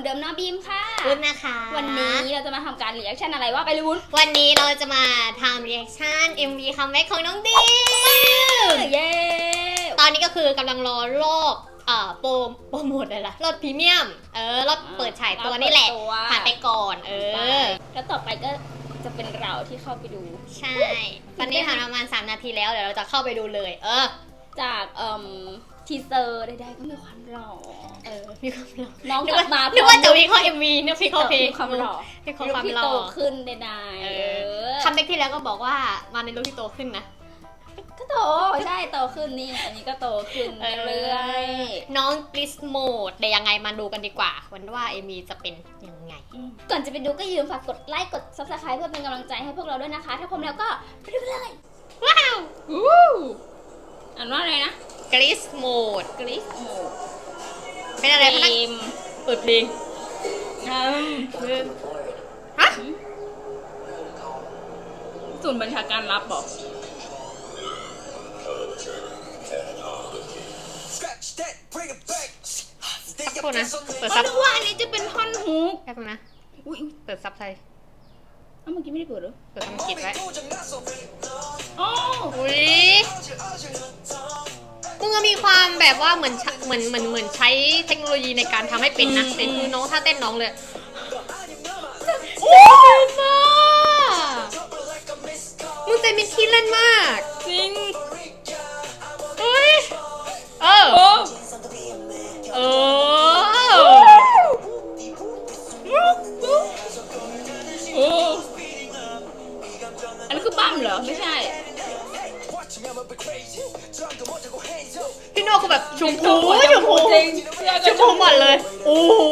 มือนเดิมนะบีมค่ะ วุ้นนะคะ วันนี้เราจะมาทำการรีแอคชั่นอะไรว่าไปเลยวุ้นวันนี้เราจะมาทำรีแอคชั่น MV คัมแบ็กของน้องดีมเย้ตอนนี้ก็คือกำลังรอรอบเอ่อโปรโปรโมทเลยล่ะรอบพรีเมียม เออรอบเปิดฉายตัวนี่แหละ ผ่านไปก่อน เออ แล้วต่อไปก็จะเป็นเราที่เข้าไปดู ใช่ ตอนนี้ผ่านประมาณ 3 นาทีแล้ว เดี๋ยวเราจะเข้าไปดูเลย เออ จากเอ่ม ทีเซอร์ใดๆก็มีความหล่อเออมีความรอน้องนึกกลัว่าบมานึกว่าจะวิเคราะห์ MV นึกวิเคราะห์เพลงมีความหล่อวิเคราะห์ความที่หล่โตอขึ้นใดๆเอเออคัมแบ็กที่แล้วก็บอกว่ามาในลุคที่โตขึ้นนะก็โตใช่โตขึ้นนี่อันนี้ก็โตขึ้นเออเรื่อยน้องกริสโหมดแต่ยังไงมาดูกันดีกว่า วันว่าเอมีจะเป็นยังไงๆก่อนจะไปดูก็อย่าลืมฝากกดไลค์กด subscribe เพื่อเป็นกำลังใจให้พวกเราด้วยนะคะ ถ้าพร้อมแล้วก็ไปดูกันเลย ว้าวอ่านว่าอะไรนะ กริสโหมดกริสโมเป็นอะไรพนักมเปิดเพลงฮะศูนย์บัญชาการรับบอก Scratch that, bring it back. สักครู่นะ เปิดก็ซับนึกว่าอันนี้จะเป็นท่อนฮุกแป๊บนึงนะ อุ้ยเปิดซับไทยเอ้าเมื่อกี้ไม่ได้เปิดเหรอ เปิดอังกฤษไว้อ๋ออุ้ยมึง ก็มีความแบบว่าเหมือนใช้เหมือนเหมือนเหมือนใช้เทคโนโลยีในการทำให้เป็นนะแต่คือน้องถ้าเต้นน้องเลยโอ้ยฟ้ามึงเต้นเป็นที่เล่นมากจริงเฮ้ยเออ เออ ชมพูชมพูจริงชมพูหมดเลยโอ้โห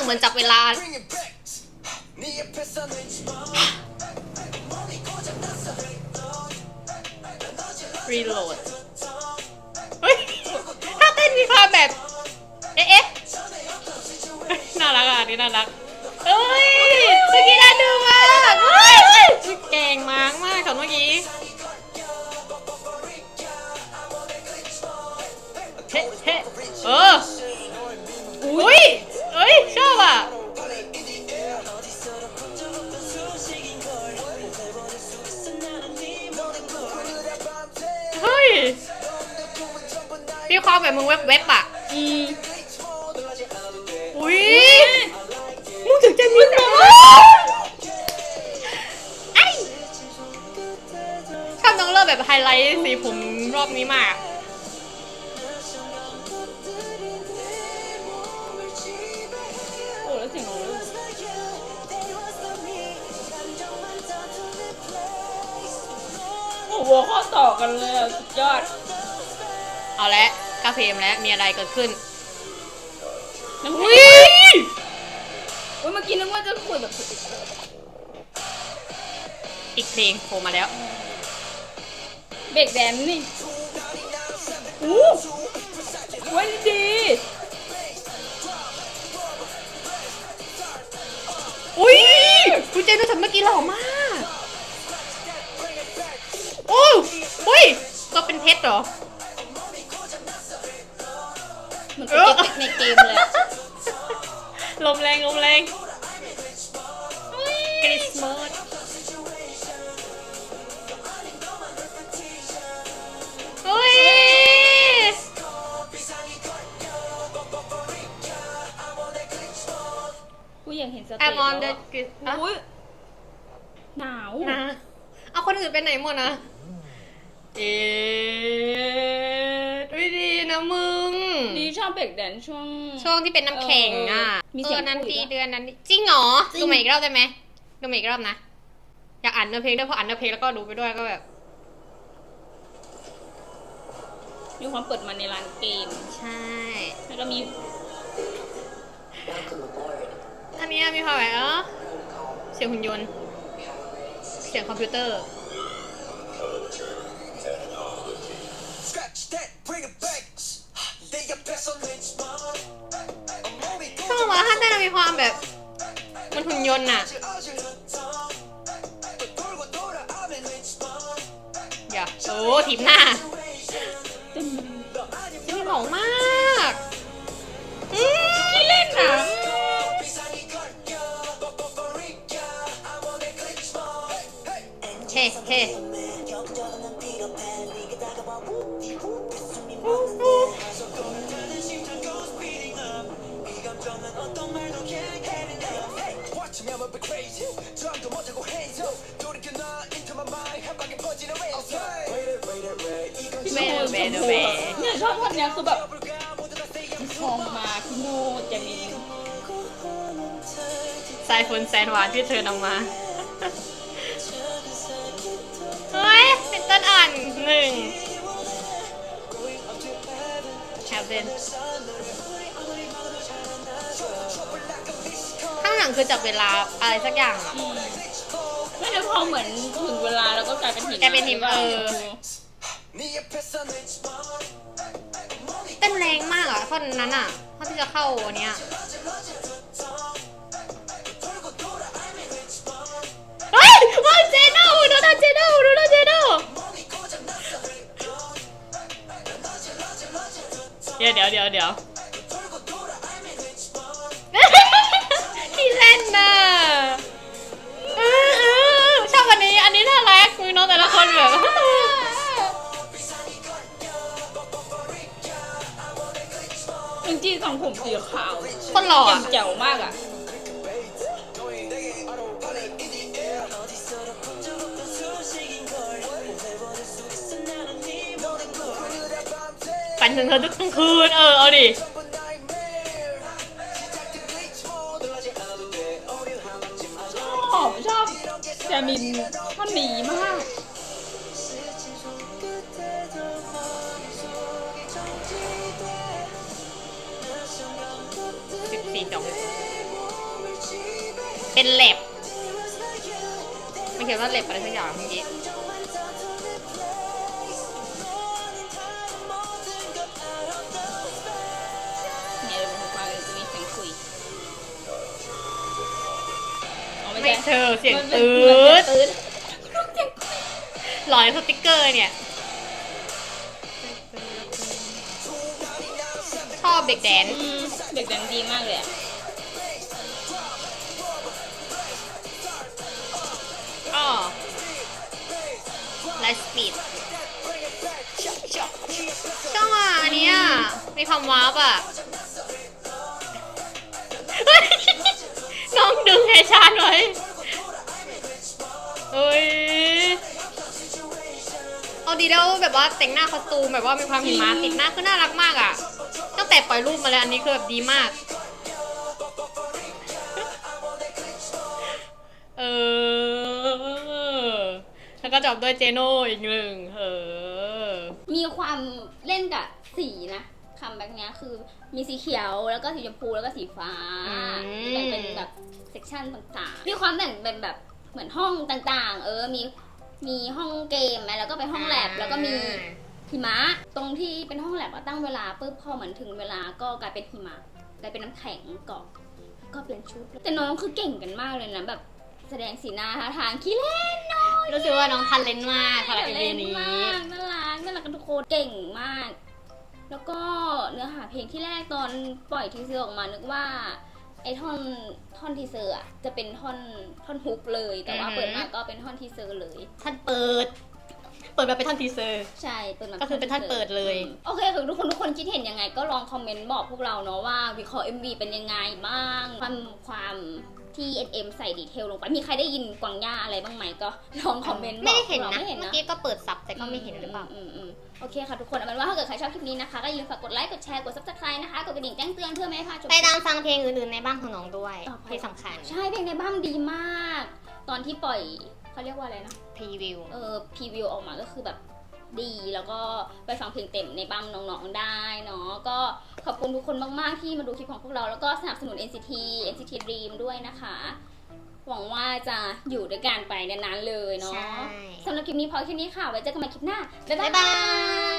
งเหมือนจับเวลาร e โหลด เฮ้ย ถ้าเต้นมีความแบบ เอ๊ะน่ารักอะนี่น่ารัก เอ้ย มีความแบบมึงเว็บเว็บๆอะอืมอุ้ยมึงถึงใจมึงเหรอไอ้ชอบน้องเลิศแบบไฮไลท์สีผมรอบนี้มากโอ้แล้วเสียงของลูกโอ้โหข้อต่อกันเลยอะสุดยอด เอาละ กาเพมแล้วมีอะไรเกิดขึ้นน้ำอุ้แข็งยอุ้ยเมื่อกี้นึกว่าจะคุยแบบอีกเพลงโผล่มาแล้วเบรกแดนซ์นี่อู้ไว้ดีอุ้ยคุณเจนนี่ทำเมื่อกี้หล่อมากโอ้อุ้ยก็เป็นเพชรเหรอ เหมือนเป็นเอฟเฟกต์ในเกมเลยอะลมแรงลมแรงกริสมอดเฮ้ยกูอยากเห็นสเตจ I'm แล้ว on the อะ grid อุ้ยหนาวนะเอาคนอื่นไปไหนหมดนะเอ๊ อบเบรกแดนซ์ช่วง ช่วงที่เป็นน้ำแข็งอะเออมีเสียงออนั้นคุยดีด้วยเดือนนั้นดีจริงเหรอจริง ดูใหม่อีกรอบได้ไหมดูใหม่อีกรอบนะอยากอ่านเนื้อเพลงด้วยเพราะอ่านเนื้อเพลงแล้วก็ดูไปด้วยก็แบบมีความเปิดมาในร้านเกม ใช่ แล้วก็มีอันเนี้ยมีความแบบเออเสียงหุ่นยนต์ เสียงคอมพิวเตอร์ Scratch that, bring it back. ชอบว่าท่าเต้นมีความแบบมันหุ่นยนต์อะอย่าโอ้ทิมหน้าไม่หลงมากอืมขี้เล่นอะเฮ้เฮ้ ชอบคนเนี้ยคือแบบทองมาคุณดูจะมีสายฝนแสนหวานที่เธอนำมา เฮ้ยเป็นต้นอ่านหนึ่งแอบเล่นข้างหลังคือจับเวลาอะไรสักอย่างอะไม่ได้พอเหมือนถึงเวลาแล้วก็กลายเป็นหินกลายเป็นหินเออ รงมากอะท่อนนั้นอะท่อนที่จะเข้าอันเนี้ยเฮ้ยว้าเจโน่โดนเจโน่โดนเจโน่เดี๋ยวเดี๋ยวเดี๋ยวเดี๋ยวที่เล่นน่ะเออเออชอบอันนี้อันนี้น่ารักมือน้องแต่ละคนแบบ จริงๆของผมสีขาวคนหล่อแจ่อะมแจ๋วมากอะ ฝันถึงเธอทุกคืน เออ เอาดิ หอมชอบแจมินท่อนนี้มาก เป็นเล็บไม่เขียนว่าเล็บอะไรสักอย่างเมื่อกี้เนี่ยเดี๋ยวผมฟังเลยจะมีเสียงคุยอ๋อไม่ใช่เธอเสียงมันเป็นตืมันดเป็นตืดหลอยสติกเกอร์เนี่ย ชอบเด็กแดนอืมเด็กแดนดีมากเลยอะ ไลฟ์สปีดชอบอะอันเนี้ยมีความว้าร์ปอะเฮ้ยน้องดึงเฮชานไว้เฮ้ย เอาดีแล้วแบบว่าแต่งหน้าคอสตูมแบบว่ามีความหิมะติดหน้าคือน่ารักมากอะ ตั้งแต่ปล่อยรูปมาแล้วอันนี้คือแบบดีมาก แล้วก็จบด้วยเจโน่อีกหนึ่งเออ มีความเล่นกับสีนะคัมแบ็กเนี้ยคือมีสีเขียวแล้วก็สีชมพูแล้วก็สีฟ้าอืม แบ่งเป็นแบบเซกชันต่างๆ มีความแบ่งเป็นแบบเหมือนห้องต่างๆ เออ มีมีห้องเกมไหมแล้วก็ไปห้องแลบแล้วก็มีหิมะ ตรงที่เป็นห้องแลบก็ตั้งเวลาปุ๊บพอเหมือนถึงเวลาก็กลายเป็นหิมะกลายเป็นน้ำแข็งเกาะแล้วก็เปลี่ยนชุด แต่น้องคือเก่งกันมากเลยนะแบบแสดงสีหน้าท่าทางขี้เล่นน้อย รู้สึกว่าน้องทันเลนมากสำหรับเอ็มเล่วีนนี้ มากน่ารักน่ารักกันทุกคนเก่งมาก แล้วก็เนื้อหาเพลงที่แรกตอนปล่อยทีเซอร์ออกมานึกว่าไอ้ท่อนท่อนทีเซอร์อะจะเป็นท่อนท่อนฮุกเลย แต่ว่าอือฮึเปิดมาก็เป็นท่อนทีเซอร์เลย ท่านเปิด เปิดมาเป็นท่านทีเซอร์ ใช่เปิดมาก็คือเป็นท่านเปิดเลย อืมโอเคคือทุกคนทุกคนคิดเห็นยังไง ก็ลองคอมเมนต์บอกพวกเราเนาะว่าวิเคราะห์ MV เป็นยังไงบ้าง ความความ ที่ SM ใส่ดีเทลลงไป มีใครได้ยินกวางย่าอะไรบ้างไหมก็ลองคอมเมนต์บอกไม่ได้เห็นพวกรานะ ไม่เห็นเมื่อนะกี้ก็เปิดซับแต่ก็ไม่เห็นหรือเปล่ามมมโอเคค่ะทุกคนเอาเป็นว่าถ้าเกิดใครชอบคลิปนี้นะคะ ก็อย่าลืมฝากกดไลค์ กดแชร์ กด subscribe นะคะ กดกระดิ่งแจ้งเตือนเพื่อไม่ให้พลาดชม ไปตามฟังเพลงอื่นๆในบ้านของน้องด้วยต่อไป ที่สำคัญใช่เพลงในบ้านดีมาก ตอนที่ปล่อยเขาเรียกว่าอะไรนะ พรีวิว เออพรีวิวออกมาก็คือแบบ ดีแล้วก็ไปฟังเพลงเต็มในบ้านน้องๆได้เนาะก็ขอบคุณทุกคนมากๆที่มาดูคลิปของพวกเราแล้วก็สนับสนุน NCT NCT Dream ด้วยนะคะ หวังว่าจะอยู่ด้วยกันไปนานๆเลยเนาะใช่ สำหรับคลิปนี้พอแค่นี้ค่ะไว้เจอกันใหม่คลิปหน้า บ๊ายบ๊ายบาบายย